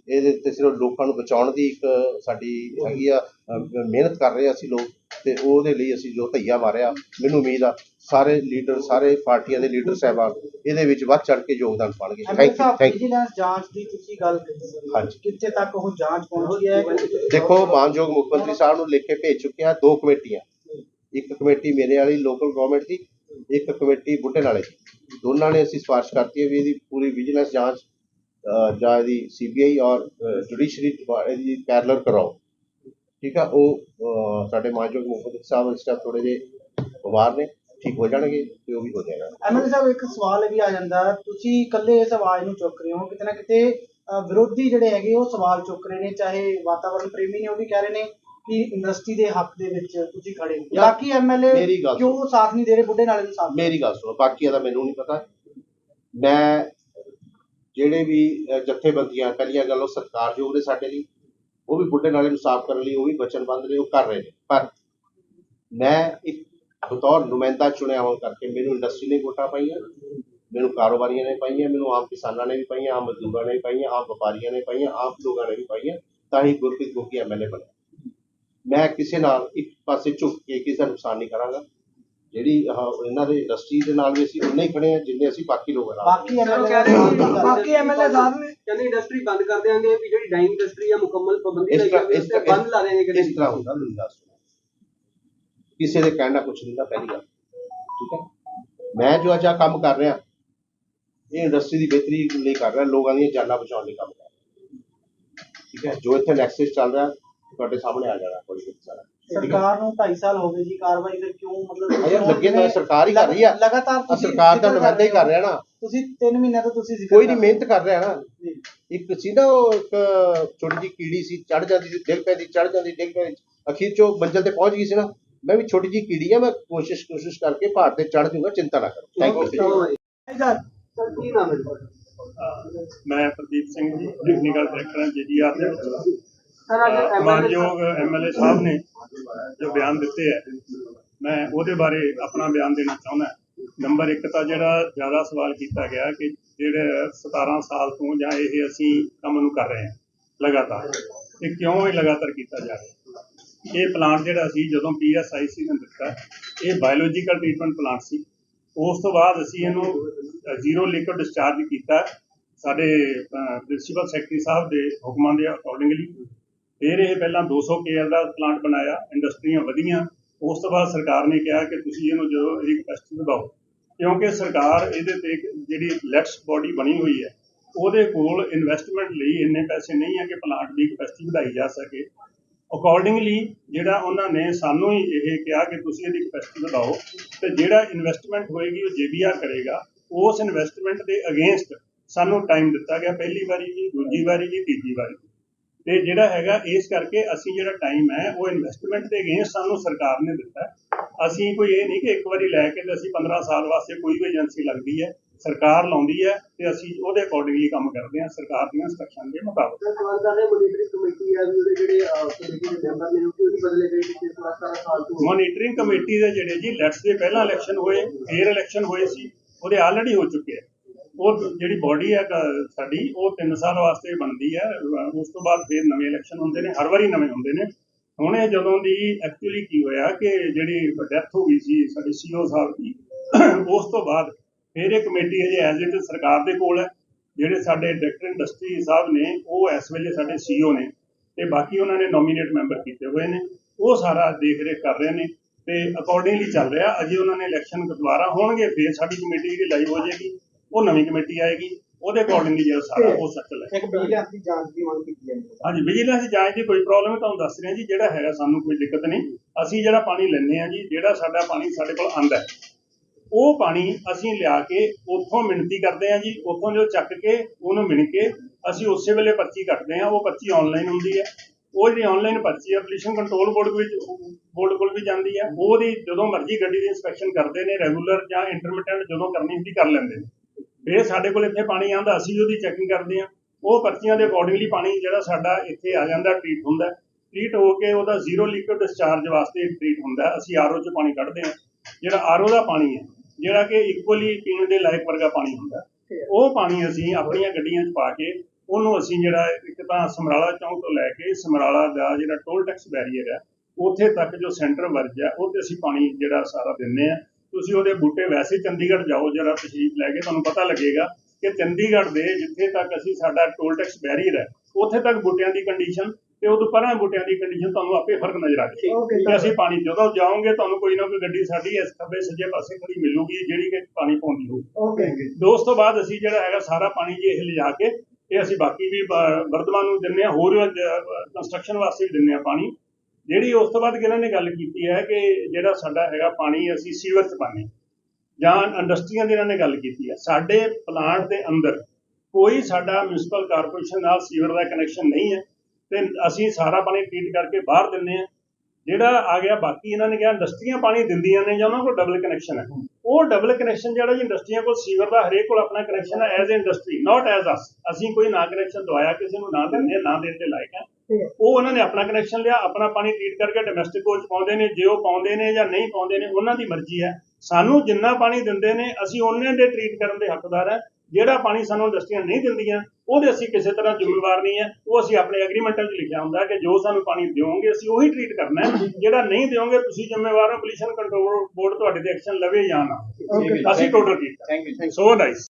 ਇਹਦੇ ਉੱਤੇ ਸਿਰਫ ਲੋਕਾਂ ਨੂੰ ਬਚਾਉਣ ਦੀ ਇੱਕ ਸਾਡੀ ਹੈਗੀ ਆ ਮਿਹਨਤ ਕਰ ਰਹੇ ਅਸੀਂ ਲੋਕ ਤੇ ਉਹਦੇ ਲਈ ਅਸੀਂ ਜੋ ਧਈਆ ਮਾਰਿਆ ਮੈਨੂੰ ਉਮੀਦ ਆ ਸਾਰੇ ਲੀਡਰ ਸਾਰੇ ਪਾਰਟੀਆਂ ਦੇ ਲੀਡਰ ਸਾਹਿਬਾਨ ਇਹਦੇ ਵਿੱਚ ਵੱਧ ਚੜ ਕੇ ਯੋਗਦਾਨ ਪਾਣਗੇ thank you thank you vigilance ਜਾਂਚ ਦੀ ਤੁਸੀਂ ਗੱਲ ਕੀਤੀ ਹਾਂਜੀ। ਕਿੱਥੇ ਤੱਕ ਉਹ ਜਾਂਚ ਪਹੁੰਚੀ ਹੈ? ਦੇਖੋ ਮਾਨਯੋਗ ਮੁੱਖ ਮੰਤਰੀ ਸਾਹਿਬ ਨੂੰ ਲਿਖ ਕੇ ਭੇਜ ਚੁੱਕਿਆ ਦੋ ਕਮੇਟੀਆਂ। ਇੱਕ ਕਮੇਟੀ ਮੇਰੇ ਵਾਲੀ ਲੋਕਲ ਗਵਰਨਮੈਂਟ ਦੀ ਇੱਕ ਕਮੇਟੀ ਬੁੱਢੇ ਨਾਲੇ ਦੀ। ਦੋਨਾਂ ਨੇ ਅਸੀਂ ਸਿਫਾਰਿਸ਼ ਕਰਤੀ ਹੈ ਵੀ ਇਹਦੀ ਪੂਰੀ ਵਿਜੀਲੈਂਸ ਜਾਂਚ ਅਹ, ਜਾਂ ਇਹਦੀ ਸੀਬੀਆਈ ਔਰ ਜੁਡੀਸ਼ਰੀ ਇਹਦੀ ਪੈਰਲਰ ਕਰਾਓ। ਠੀਕ ਆ? ਉਹ ਅਹ, ਸਾਡੇ ਮਾਨਯੋਗ ਮੁੱਖ ਸਾਹਿਬ ਇਸ ਟਾਈਮ ਥੋੜੇ ਜਿਹੇ ਬਿਮਾਰ ਨੇ ਠੀਕ ਹੋ ਜਾਣਗੇ ਤੇ ਉਹ ਵੀ ਹੋ ਜਾਏਗਾ। ਐਮਐਲਏ ਸਾਹਿਬ ਇੱਕ ਸਵਾਲ ਇਹ ਵੀ ਆ ਜਾਂਦਾ ਤੁਸੀਂ ਇਕੱਲੇ ਇਸ ਆਵਾਜ਼ ਨੂੰ ਚੁੱਕ ਰਹੇ ਹੋ ਕਿਤੇ ਨਾ ਕਿਤੇ ਅਹ, ਵਿਰੋਧੀ ਜਿਹੜੇ ਹੈਗੇ ਉਹ ਸਵਾਲ ਚੁੱਕ ਰਹੇ ਨੇ ਚਾਹੇ ਵਾਤਾਵਰਣ ਪ੍ਰੇਮੀ ਨੇ ਉਹ ਵੀ ਕਹਿ ਰਹੇ ਨੇ ਕਿ ਇੰਡਸਟਰੀ ਦੇ ਹੱਕ ਦੇ ਵਿੱਚ ਤੁਸੀਂ ਖੜੇ ਹੋ। ਯਾਰ, ਬਾਕੀ ਐਮਐਲਏ ਮੇਰੀ ਗੱਲ ਕਿਉਂ ਸਾਥ ਨਹੀਂ ਦੇ ਰਹੇ? ਬੁੱਢੇ ਨਾਲੇ ਨੂੰ ਸਾਥ ਮੇਰੀ ਗੱਲ ਸੁਣੋ ਬਾਕੀਆਂ ਦਾ ਮੈਨੂੰ ਨਹੀਂ ਪਤਾ। ਮੈਂ ਜਿਹੜੇ ਵੀ ਅਹ, ਜਥੇਬੰਦੀਆਂ ਪਹਿਲੀਆਂ ਗੱਲ ਉਹ ਸਤਿਕਾਰਯੋਗ ਨੇ ਸਾਡੇ ਲਈ ਉਹ ਵੀ ਬੁੱਢੇ ਨਾਲੇ ਨੂੰ ਸਾਫ਼ ਕਰਨ ਲਈ ਉਹ ਵੀ ਵਚਨਬੱਧ ਨੇ ਉਹ ਕਰ ਰਹੇ ਨੇ। ਪਰ ਮੈਂ ਇੱਕ ਬਤੌਰ ਨੁਮਾਇੰਦਾ ਚੁਣਿਆ ਹੋਣ ਕਰਕੇ ਮੈਨੂੰ ਇੰਡਸਟਰੀ ਨੇ ਵੋਟਾਂ ਪਾਈਆਂ ਮੈਨੂੰ ਕਾਰੋਬਾਰੀਆਂ ਨੇ ਪਾਈਆਂ ਮੈਨੂੰ ਆਮ ਕਿਸਾਨਾਂ ਨੇ ਵੀ ਪਾਈਆਂ ਆਮ ਮਜ਼ਦੂਰਾਂ ਨੇ ਵੀ ਪਾਈਆਂ ਆਮ ਵਪਾਰੀਆਂ ਨੇ ਪਾਈਆਂ ਆਮ ਲੋਕਾਂ ਨੇ ਵੀ ਪਾਈਆਂ ਤਾਂ ਹੀ ਗੁਰਪ੍ਰੀਤ ਗੋਗੀ ਐਮਐਲਏ ਬਣਿਆ ਮੈਂ ਕਿਸੇ ਨਾਲ ਇੱਕ ਪਾਸੇ ਝੁਕ ਕੇ ਕਿਸੇ ਦਾ ਨੁਕਸਾਨ ਨਹੀਂ ਕਰਾਂਗਾ। ਜਿਹੜੀ ਆਹ ਇਹਨਾਂ ਦੇ ਇੰਡਸਟਰੀ ਦੇ ਨਾਲ ਵੀ ਅਸੀਂ ਉਨੇ ਹੀ ਖੜੇ ਹਾਂ ਜਿੰਨੇ ਅਸੀਂ ਬਾਕੀ ਲੋਕਾਂ ਨਾਲ ਬਾਕੀ ਐਮਐਲਏ ਬਾਕੀ ਐਮਐਲਏ ਸਾਹਿਬ ਨੇ ਕਹਿੰਦੇ ਇੰਡਸਟਰੀ ਬੰਦ ਕਰ ਦੇਾਂਗੇ ਵੀ ਜਿਹੜੀ ਡਾਈਂਗ ਇੰਡਸਟਰੀ ਆ ਮੁਕੰਮਲ ਪਾਬੰਦੀ ਇਸ ਤਰ੍ਹਾਂ ਇਸ ਤਰ੍ਹਾਂ ਬੰਦ ਲਾ ਦੇਣਗੇ ਇਸ ਤਰ੍ਹਾਂ ਹੁੰਦਾ ਸੁਣੋ। ਕਿਸੇ ਦੇ ਕਹਿਣਾ ਕੁਛ ਨਹੀਂ ਦਾ ਪਹਿਲੀ ਗੱਲ। ਠੀਕ ਹੈ? ਮੈਂ ਜੋ ਅੱਜ ਆਹ ਕੰਮ ਕਰ ਰਿਹਾ ਇਹ ਇੰਡਸਟਰੀ ਦੀ ਬਿਹਤਰੀ ਲਈ ਕਰ ਰਿਹਾ ਲੋਕਾਂ ਦੀਆਂ ਜਾਨਾਂ ਬਚਾਉਣ ਲਈ ਕੰਮ ਕਰ ਰਿਹਾ। ਠੀਕ ਹੈ? ਜੋ ਇੱਥੇ ਨੈਕਸਸ ਚੱਲ ਰਿਹਾ ਤੁਹਾਡੇ ਸਾਹਮਣੇ ਆ ਜਾਣਾ ਕੋਈ ਨਹੀਂ ਸਾਰਾ। ਸਰਕਾਰ ਨੂੰ 2.5 ਸਾਲ ਹੋ ਗਏ ਜੀ ਕਾਰਵਾਈ ਫਿਰ ਕਿਉਂ ਮਤਲਬ ਲੱਗੇ ਤਾਂ ਸਰਕਾਰ ਹੀ ਕਰ ਰਹੀ ਆ। ਲਗਾਤਾਰ ਸਰਕਾਰ ਦਾ ਨੁਮਾਇੰਦਾ ਹੀ ਕਰ ਰਿਹਾ ਨਾ। ਤੁਸੀਂ 3 ਮਹੀਨਿਆਂ ਤੋਂ ਤੁਸੀਂ ਜ਼ਿਕਰ ਕੋਈ ਨਹੀਂ ਮਿਹਨਤ ਕਰ ਰਿਹਾ ਨਾ। ਜੀ। ਇੱਕ ਸੀ ਨਾ ਉਹ ਇੱਕ ਛੋਟੀ ਜਿਹੀ ਕੀੜੀ ਸੀ ਚੜ ਜਾਂਦੀ ਸੀ ਡਿੱਗ ਪੈਂਦੀ ਚੜ ਜਾਂਦੀ ਡਿੱਗ ਪੈਂਦੀ। ਅਖੀਰ ਚ ਮੰਜ਼ਿਲ ਤੇ ਪਹੁੰਚ ਗਈ ਸੀ ਨਾ। ਮੈਂ ਵੀ ਛੋਟੀ ਜਿਹੀ ਕੀੜੀ ਆ ਮੈਂ ਕੋਸ਼ਿਸ਼ ਕੋਸ਼ਿਸ਼ ਕਰਕੇ ਪਹਾੜ ਤੇ ਚੜ ਜਾਊਂਗਾ ਚਿੰਤਾ ਨਾ ਕਰੋ। Thank you. ਸਰ ਸਰ ਕੀ ਨਾਮ ਹੈ? ਮੈਂ ਪ੍ਰਦੀਪ ਸਿੰਘ ਜੀ ਟੈਕਨੀਕਲ ਡਾਇਰੈਕਟਰ ਹਾਂ ਜੀਜੀਆਰ ਦੇ ਮਾਨਯੋਗ ਐਮਐਲਏ ਸਾਹਿਬ ਨੇ ਜੋ ਬਿਆਨ ਦਿੱਤੇ ਹੈ, ਮੈਂ ਉਹਦੇ ਬਾਰੇ ਆਪਣਾ ਬਿਆਨ ਦੇਣਾ ਚਾਹੁੰਦਾ ਨੰਬਰ 1 ਤਾਂ ਜਿਹੜਾ ਜ਼ਿਆਦਾ ਸਵਾਲ ਕੀਤਾ ਗਿਆ ਕਿ ਜਿਹੜੇ 17 ਸਾਲ ਤੋਂ ਜਾਂ ਇਹ ਅਸੀਂ ਕੰਮ ਨੂੰ ਕਰ ਰਹੇ ਹਾਂ, ਲਗਾਤਾਰ, ਇਹ ਕਿਉਂ ਇਹ ਲਗਾਤਾਰ ਕੀਤਾ ਜਾ ਰਿਹਾ ਇਹ ਪਲਾਂਟ ਜਿਹੜਾ ਸੀ, ਜਦੋਂ ਪੀਐਸਆਈਸੀ ਨੇ ਦਿੱਤਾ, ਇਹ ਬਾਇਓਲੋਜੀਕਲ ਟ੍ਰੀਟਮੈਂਟ ਪਲਾਂਟ ਸੀ। ਉਸ ਤੋਂ ਬਾਅਦ ਅਸੀਂ ਇਹਨੂੰ ਜ਼ੀਰੋ ਲਿਕਵਿਡ ਡਿਸਚਾਰਜ ਕੀਤਾ। ਸਾਡੇ ਪ੍ਰਿੰਸੀਪਲ ਸੈਕਟਰੀ ਸਾਹਿਬ ਦੇ ਹੁਕਮਾਂ ਦੇ ਅਕੋਰਡਿੰਗਲੀ ਫਿਰ ਇਹ ਪਹਿਲਾਂ 200 ਕੇਅਰ ਦਾ ਪਲਾਂਟ ਬਣਾਇਆ, ਇੰਡਸਟਰੀਆਂ ਵਧੀਆਂ। ਉਸ ਤੋਂ ਬਾਅਦ ਸਰਕਾਰ ਨੇ ਕਿਹਾ ਕਿ ਤੁਸੀਂ ਇਹਨੂੰ ਜਦੋਂ ਇਹਦੀ ਕਪੈਸਿਟੀ ਵਧਾਓ, ਕਿਉਂਕਿ ਸਰਕਾਰ ਇਹਦੇ ਤੇ ਜਿਹੜੀ ਲੈਟਸ ਬੋਡੀ ਬਣੀ ਹੋਈ ਹੈ, ਉਹਦੇ ਕੋਲ ਇਨਵੈਸਟਮੈਂਟ ਲਈ ਇੰਨੇ ਪੈਸੇ ਨਹੀਂ ਹੈ ਕਿ ਪਲਾਂਟ ਦੀ ਕਪੈਸਿਟੀ ਵਧਾਈ ਜਾ ਸਕੇ। ਅਕੋਰਡਿੰਗਲੀ ਜਿਹੜਾ ਉਹਨਾਂ ਨੇ ਸਾਨੂੰ ਹੀ ਇਹ ਕਿਹਾ ਕਿ ਤੁਸੀਂ ਇਹਦੀ ਕਪੈਸਿਟੀ ਵਧਾਓ, ਤੇ ਜਿਹੜਾ ਇਨਵੈਸਟਮੈਂਟ ਹੋਏਗੀ ਉਹ ਜੇਬੀਆਰ ਕਰੇਗਾ। ਉਸ ਇਨਵੈਸਟਮੈਂਟ ਦੇ ਅਗੇਂਸਟ ਸਾਨੂੰ ਟਾਈਮ ਦਿੱਤਾ ਗਿਆ, ਪਹਿਲੀ ਵਾਰੀ ਜੀ, ਦੂਜੀ ਵਾਰੀ ਜੀ, ਤੀਜੀ ਵਾਰੀ। ਤੇ ਜਿਹੜਾ ਹੈਗਾ ਇਸ ਕਰਕੇ ਅਸੀਂ ਜਿਹੜਾ ਟਾਈਮ ਹੈ ਉਹ ਇਨਵੈਸਟਮੈਂਟ ਦੇ ਅਗੇਂਸਟ ਸਾਨੂੰ ਸਰਕਾਰ ਨੇ ਦਿੱਤਾ। ਅਸੀਂ ਕੋਈ ਇਹ ਨਹੀਂ ਕਿ ਇੱਕ ਵਾਰੀ ਲੈ ਕੇ ਤੇ ਅਸੀਂ 15 ਸਾਲ ਵਾਸਤੇ ਕੋਈ ਵੀ ਏਜੰਸੀ ਲੱਗਦੀ ਹੈ ਸਰਕਾਰ ਲਾਉਂਦੀ ਹੈ ਤੇ ਅਸੀਂ ਉਹਦੇ ਅਕੋਰਡਿੰਗਲੀ ਕੰਮ ਕਰਦੇ ਹਾਂ ਸਰਕਾਰ ਦੀਆਂ ਇੰਸਟਰਕਸ਼ਨ ਦੇ ਮੁਤਾਬਕ। ਸਵਾਲ ਕਰ ਰਹੇ ਮੋਨੀਟਰਿੰਗ ਕਮੇਟੀ ਆ ਵੀ ਉਹਦੇ ਜਿਹੜੇ ਕਮੇਟੀ ਦੇ ਮੈਂਬਰ ਨੇ ਉਹ ਨਹੀਂ ਬਦਲੇ ਗਏ ਪਿਛਲੇ 17 ਸਾਲ ਤੋਂ? ਮੋਨੀਟਰਿੰਗ ਕਮੇਟੀ ਦੇ ਜਿਹੜੇ ਜੀ ਲੈਟਸ ਦੇ ਪਹਿਲਾਂ ਇਲੈਕਸ਼ਨ ਹੋਏ ਫੇਰ ਇਲੈਕਸ਼ਨ ਹੋਏ ਸੀ ਉਹਦੇ ਆਲਰੇਡੀ ਹੋ ਚੁੱਕੇ ਆ। ਉਹ ਜਿਹੜੀ ਬਾਡੀ ਹੈ ਸਾਡੀ, ਉਹ 3 ਸਾਲ ਵਾਸਤੇ ਬਣਦੀ ਹੈ। ਉਸ ਤੋਂ ਬਾਅਦ ਫਿਰ ਨਵੇਂ ਇਲੈਕਸ਼ਨ ਹੁੰਦੇ ਨੇ, ਹਰ ਵਾਰੀ ਨਵੇਂ ਹੁੰਦੇ ਨੇ। ਹੁਣ ਇਹ ਜਦੋਂ ਦੀ ਐਕਚੁਅਲੀ ਕੀ ਹੋਇਆ ਕਿ ਜਿਹੜੀ ਡੈਥ ਹੋ ਗਈ ਸੀ, ਸਾਡੇ ਸੀਓ ਸਾਹਿਬ ਦੀ, ਉਸ ਤੋਂ ਬਾਅਦ ਫਿਰ ਇਹ ਕਮੇਟੀ ਹਜੇ ਐਜ਼ ਇਟ ਸਰਕਾਰ ਦੇ ਕੋਲ ਹੈ। ਜਿਹੜੇ ਸਾਡੇ ਡਾਇਰੈਕਟਰ ਇੰਡਸਟਰੀ ਸਾਹਿਬ ਨੇ, ਉਹ ਇਸ ਵੇਲੇ ਸਾਡੇ ਸੀਓ ਨੇ ਤੇ ਬਾਕੀ ਉਹਨਾਂ ਨੇ ਨੋਮੀਨੇਟ ਮੈਂਬਰ ਕੀਤੇ ਹੋਏ ਨੇ। ਉਹ ਸਾਰਾ ਦੇਖ ਰੇਖ ਕਰ ਰਹੇ ਨੇ ਤੇ ਅਕੋਰਡਿੰਗਲੀ ਚੱਲ ਰਿਹਾ। ਅਜੇ ਉਹਨਾਂ ਨੇ ਇਲੈਕਸ਼ਨ ਦੁਬਾਰਾ ਹੋਣਗੇ, ਫਿਰ ਸਾਡੀ ਕਮੇਟੀ ਜਿਹੜੀ ਲਾਈਵ ਹੋ ਜਾਏਗੀ। ਉਹ ਨਵੀਂ ਕਮੇਟੀ ਆਏਗੀ ਉਹਦੇ ਅਕੋਰਡਿੰਗਲੀ ਜਿਹੜਾ ਸਾਰਾ ਉਹ ਸੈਟਲ ਹੈ। ਇੱਕ ਵਿਜੀਲੈਂਸ ਦੀ ਜਾਂਚ ਦੀ ਮੰਗ ਕੀਤੀ ਹੈ। ਹਾਂਜੀ ਵਿਜੀਲੈਂਸ ਦੀ ਜਾਂਚ ਦੀ ਕੋਈ ਪ੍ਰੋਬਲਮ ਹੈ ਤੁਹਾਨੂੰ ਦੱਸ ਰਹੇ ਜੀ ਜਿਹੜਾ ਹੈਗਾ ਸਾਨੂੰ ਕੋਈ ਦਿੱਕਤ ਨਹੀਂ। ਅਸੀਂ ਜਿਹੜਾ ਪਾਣੀ ਲੈਂਦੇ ਹਾਂ ਜੀ ਜਿਹੜਾ ਸਾਡਾ ਪਾਣੀ ਸਾਡੇ ਕੋਲ ਆਂਦਾ ਹੈ ਉਹ ਪਾਣੀ ਅਸੀਂ ਲਿਆ ਕੇ ਉੱਥੋਂ ਮਿਣਤੀ ਕਰਦੇ ਹਾਂ ਜੀ ਉੱਥੋਂ ਜੋ ਚੱਕ ਕੇ ਉਹਨੂੰ ਮਿਣ ਕੇ ਅਸੀਂ ਉਸੇ ਵੇਲੇ ਪਰਚੀ ਕੱਟਦੇ ਹਾਂ ਉਹ ਪਰਚੀ ਆਨਲਾਈਨ ਹੁੰਦੀ ਹੈ। ਉਹ ਜਿਹੜੀ ਆਨਲਾਈਨ ਪਰਚੀ ਹੈ ਪੋਲਿਊਸ਼ਨ ਕੰਟਰੋਲ ਬੋਰਡ ਵਿੱਚ ਬੋਰਡ ਕੋਲ ਵੀ ਜਾਂਦੀ ਹੈ। ਉਹਦੀ ਜਦੋਂ ਮਰਜ਼ੀ ਗੱਡੀ ਦੀ ਇਨਸਪੈਕਸ਼ਨ ਕਰਦੇ ਨੇ ਰੈਗੂਲਰ ਜਾਂ ਇੰਟਰਮਿਟੈਂਟ ਜਦੋਂ ਕਰਨੀ ਹੁੰਦੀ ਕਰ ਲੈਂਦੇ ਨੇ। ਫਿਰ ਸਾਡੇ ਕੋਲ ਇੱਥੇ ਪਾਣੀ ਆਂਦਾ ਅਸੀਂ ਉਹਦੀ ਚੈਕਿੰਗ ਕਰਦੇ ਹਾਂ। ਉਹ ਪਰਚੀਆਂ ਦੇ ਅਕੋਰਡਿੰਗਲੀ ਪਾਣੀ ਜਿਹੜਾ ਸਾਡਾ ਇੱਥੇ ਆ ਜਾਂਦਾ ਟ੍ਰੀਟ ਹੁੰਦਾ ਟ੍ਰੀਟ ਹੋ ਕੇ ਉਹਦਾ ਜ਼ੀਰੋ ਲਿਕਵਿਡ ਡਿਸਚਾਰਜ ਵਾਸਤੇ ਟ੍ਰੀਟ ਹੁੰਦਾ ਅਸੀਂ ਆਰਓ ਚ ਪਾਣੀ ਕੱਢਦੇ ਹਾਂ ਜਿਹੜਾ ਆਰਓ ਦਾ ਪਾਣੀ ਹੈ ਜਿਹੜਾ ਕਿ ਇਕੁਅਲੀ ਪੀਣ ਦੇ ਲਾਇਕ ਵਰਗਾ ਪਾਣੀ ਹੁੰਦਾ ਉਹ ਪਾਣੀ ਅਸੀਂ ਆਪਣੀਆਂ ਗੱਡੀਆਂ 'ਚ ਪਾ ਕੇ ਉਹਨੂੰ ਅਸੀਂ ਜਿਹੜਾ ਇੱਕ ਤਾਂ ਸਮਰਾਲਾ ਚੌਂਕ ਤੋਂ ਲੈ ਕੇ ਸਮਰਾਲਾ ਦਾ ਜਿਹੜਾ ਟੋਲ ਟੈਕਸ ਬੈਰੀਅਰ ਹੈ ਉੱਥੇ ਤੱਕ ਜੋ ਸੈਂਟਰ ਵਰਜ ਹੈ ਉਹ ਤੇ ਅਸੀਂ ਪਾਣੀ ਜਿਹੜਾ ਸਾਰਾ ਦਿੰਨੇ ਆ ਤੁਸੀਂ ਉਹਦੇ ਬੂਟੇ ਵੈਸੇ ਚੰਡੀਗੜ੍ਹ ਜਾਓ ਜਰਾ ਤਸ਼ਰੀਫ ਲੈ ਕੇ ਤੁਹਾਨੂੰ ਪਤਾ ਲੱਗੇਗਾ ਕਿ ਚੰਡੀਗੜ੍ਹ ਦੇ ਜਿੱਥੇ ਤੱਕ ਅਸੀਂ ਸਾਡਾ ਟੋਲ ਟੈਕਸ ਬੈਰੀਅਰ ਹੈ ਉੱਥੇ ਤੱਕ ਬੂਟਿਆਂ ਦੀ ਕੰਡੀਸ਼ਨ ਤੇ ਉਦੋਂ ਪਰਾਂ ਬੂਟਿਆਂ ਦੀ ਕੰਡੀਸ਼ਨ ਤੁਹਾਨੂੰ ਆਪੇ ਫ਼ਰਕ ਨਜ਼ਰ ਆ ਜਾਏਗਾ ਤੇ ਅਸੀਂ ਪਾਣੀ ਜਦੋਂ ਜਾਓਗੇ ਤੁਹਾਨੂੰ ਕੋਈ ਨਾ ਕੋਈ ਗੱਡੀ ਸਾਡੀ ਇਸ ਖੱਬੇ ਸੱਜੇ ਪਾਸੇ ਖੜੀ ਮਿਲੂਗੀ ਜਿਹੜੀ ਕਿ ਪਾਣੀ ਪਾਉਂਦੀ ਹੋਊ। ਓਕੇ ਦੋਸਤ ਤੋਂ ਬਾਅਦ ਅਸੀਂ ਜਿਹੜਾ ਹੈਗਾ ਸਾਰਾ ਪਾਣੀ ਜੀ ਇਹ ਲਿਜਾ ਕੇ ਇਹ ਅਸੀਂ ਬਾਕੀ ਵੀ ਵਰਧਮਾਨ ਨੂੰ ਦਿੰਨੇ ਆ ਹੋਰ ਕੰਸਟਰਕਸ਼ਨ ਵਾਸਤੇ ਵੀ ਦਿੰਨੇ ਆ ਪਾਣੀ। ਜਿਹੜੀ ਉਸ ਤੋਂ ਬਾਅਦ ਇਹਨਾਂ ਨੇ ਗੱਲ ਕੀਤੀ ਹੈ ਕਿ ਜਿਹੜਾ ਸਾਡਾ ਹੈਗਾ ਪਾਣੀ ਅਸੀਂ ਸੀਵਰ ਚ ਪਾਉਂਦੇ ਹਾਂ। ਜਾਂ ਇੰਡਸਟਰੀਆਂ ਦੀ ਇਹਨਾਂ ਨੇ ਗੱਲ ਕੀਤੀ ਹੈ। ਸਾਡੇ ਪਲਾਂਟ ਦੇ ਅੰਦਰ ਕੋਈ ਸਾਡਾ ਮਿਊਨਿਸਪਲ ਕਾਰਪੋਰੇਸ਼ਨ ਨਾਲ ਸੀਵਰ ਦਾ ਕਨੈਕਸ਼ਨ ਨਹੀਂ ਹੈ ਤੇ ਅਸੀਂ ਸਾਰਾ ਪਾਣੀ ਟ੍ਰੀਟ ਕਰਕੇ ਬਾਹਰ ਦਿੰਦੇ ਹਾਂ। ਜਿਹੜਾ ਆ ਗਿਆ ਬਾਕੀ ਇਹਨਾਂ ਨੇ ਕਿਹਾ ਇੰਡਸਟਰੀਆਂ ਪਾਣੀ ਦਿੰਦੀਆਂ ਨੇ ਜਾਂ ਉਹਨਾਂ ਕੋਲ ਡਬਲ ਕਨੈਕਸ਼ਨ ਹੈ। ਉਹ ਡਬਲ ਕਨੈਕਸ਼ਨ ਜਿਹੜਾ ਜੀ ਇੰਡਸਟਰੀਆਂ ਕੋਲ ਸੀਵਰ ਦਾ ਹਰੇਕ ਕੋਲ ਆਪਣਾ ਕਨੈਕਸ਼ਨ ਹੈ as industry not as us ਅਸੀਂ ਕੋਈ ਨਾ ਕਨੈਕਸ਼ਨ ਦਵਾਇਆ ਕਿਸੇ ਨੂੰ ਨਾ ਦਿੰਦੇ ਹਾਂ, ਨਾ ਦੇਣ ਦੇ ਲਾਇਕ ਹੈ। ਉਹ ਉਹਨਾਂ ਨੇ ਆਪਣਾ ਕਨੈਕਸ਼ਨ ਲਿਆ ਆਪਣਾ ਪਾਣੀ ਟ੍ਰੀਟ ਕਰਕੇ ਡੋਮੈਸਟਿਕ ਕੋਚ ਪਾਉਂਦੇ ਨੇ ਜੇ ਉਹ ਪਾਉਂਦੇ ਨੇ ਜਾਂ ਨਹੀਂ ਪਾਉਂਦੇ ਨੇ ਉਹਨਾਂ ਦੀ ਮਰਜ਼ੀ ਹੈ। ਸਾਨੂੰ ਜਿੰਨਾ ਪਾਣੀ ਦਿੰਦੇ ਨੇ ਅਸੀਂ ਉਹਨੇ ਦੇ ਟ੍ਰੀਟ ਕਰਨ ਦੇ ਹੱਕਦਾਰ ਹੈ। ਜਿਹੜਾ ਪਾਣੀ ਸਾਨੂੰ ਇੰਡਸਟਰੀਆਂ ਨਹੀਂ ਦਿੰਦੀਆਂ ਉਹਦੇ ਅਸੀਂ ਕਿਸੇ ਤਰ੍ਹਾਂ ਜ਼ਿੰਮੇਵਾਰ ਨਹੀਂ ਹੈ। ਉਹ ਅਸੀਂ ਆਪਣੇ ਐਗਰੀਮੈਂਟਾਂ 'ਚ ਲਿਖਿਆ ਹੁੰਦਾ ਕਿ ਜੋ ਸਾਨੂੰ ਪਾਣੀ ਦਿਓਗੇ ਅਸੀਂ ਉਹੀ ਟ੍ਰੀਟ ਕਰਨਾ ਹੈ। ਜਿਹੜਾ ਨਹੀਂ ਦਿਓਗੇ ਤੁਸੀਂ ਜ਼ਿੰਮੇਵਾਰ ਹੋ ਪੋਲਿਊਸ਼ਨ ਕੰਟਰੋਲ ਬੋਰਡ ਤੁਹਾਡੇ ਤੇ ਐਕਸ਼ਨ ਲਵੇ ਜਾਂ ਨਾ. ਅਸੀਂ total treat thank you so nice